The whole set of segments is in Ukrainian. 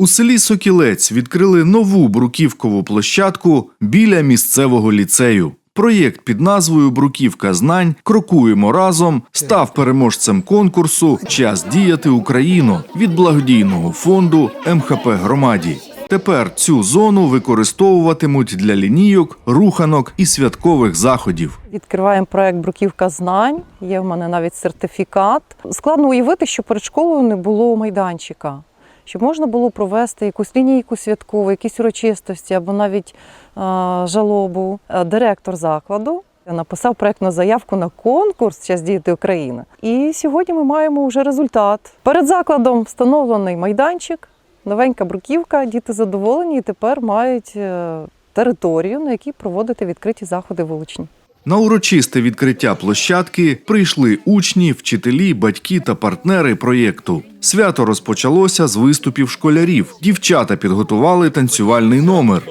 У селі Сокілець відкрили нову бруківкову площадку біля місцевого ліцею. Проєкт під назвою Бруківка знань Крокуємо разом став переможцем конкурсу Час діяти Україну від благодійного фонду МХП Громаді. Тепер цю зону використовуватимуть для лінійок, руханок і святкових заходів. Відкриваємо проект Бруківка знань. Є в мене навіть сертифікат. Складно уявити, що перед школою не було майданчика, щоб можна було провести якусь лінійку святкову, якісь урочистості або навіть жалобу. Е, Директор закладу написав проектну заявку на конкурс Час діяти Україна. І сьогодні ми маємо вже результат. Перед закладом встановлений майданчик, новенька бруківка. Діти задоволені і тепер мають е, територію, на якій проводити відкриті заходи вуличні. На урочисте відкриття площадки прийшли учні, вчителі, батьки та партнери проєкту. Свято розпочалося з виступів школярів. Дівчата підготували танцювальний номер.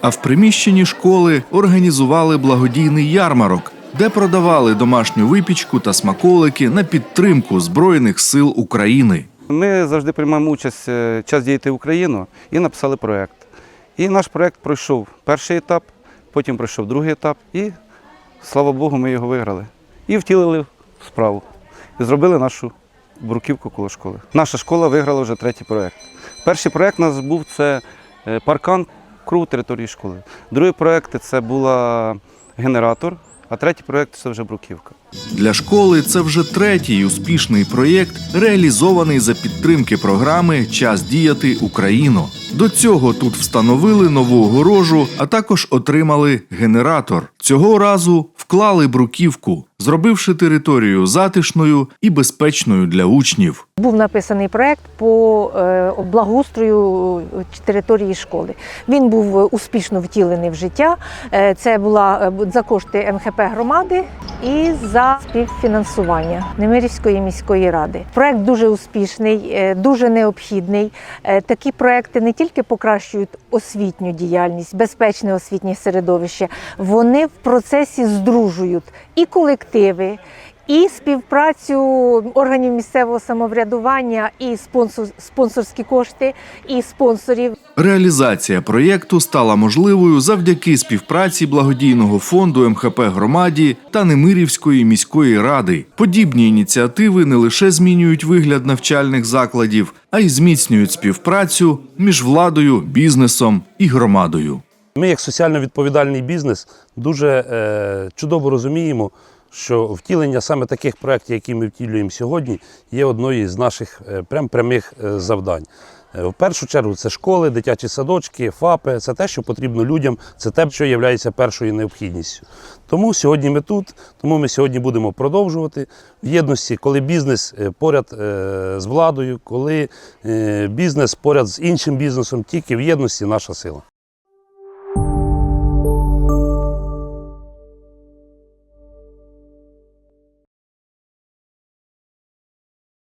А в приміщенні школи організували благодійний ярмарок, де продавали домашню випічку та смаколики на підтримку Збройних сил України. Ми завжди приймаємо участь е, час діяти Україну і написали проєкт. І наш проєкт пройшов перший етап, потім пройшов другий етап, і слава Богу, ми його виграли. І втілили в справу. І зробили нашу бруківку коло школи. Наша школа виграла вже третій проєкт. Перший проєкт у нас був це е, паркан круг території школи. Другий проєкт це була генератор, а третій проєкт це вже бруківка. Для школи це вже третій успішний проєкт, реалізований за підтримки програми Час діяти Україно. До цього тут встановили нову огорожу, а також отримали генератор. Цього разу вклали бруківку, зробивши територію затишною і безпечною для учнів. Був написаний проект по е, благоустрою території школи. Він був е, успішно втілений в життя. Е, Це була е, за кошти МХП громади і за співфінансування Немирівської міської ради. Проект дуже успішний, е, дуже необхідний. Е, Такі проекти не тільки покращують освітню діяльність, безпечне освітнє середовище, вони в процесі здружують і колективи. І співпрацю органів місцевого самоврядування, і спонсор, спонсорські кошти, і спонсорів. Реалізація проєкту стала можливою завдяки співпраці благодійного фонду МХП громаді та Немирівської міської ради. Подібні ініціативи не лише змінюють вигляд навчальних закладів, а й зміцнюють співпрацю між владою, бізнесом і громадою. Ми, як соціально відповідальний бізнес, дуже е, чудово розуміємо, що втілення саме таких проєктів, які ми втілюємо сьогодні, є одною з наших е, прям прямих е, завдань. Е, В першу чергу це школи, дитячі садочки, ФАПи, це те, що потрібно людям, це те, що є першою необхідністю. Тому сьогодні ми тут, тому ми сьогодні будемо продовжувати в єдності, коли бізнес поряд з владою, коли бізнес поряд з іншим бізнесом, тільки в єдності наша сила.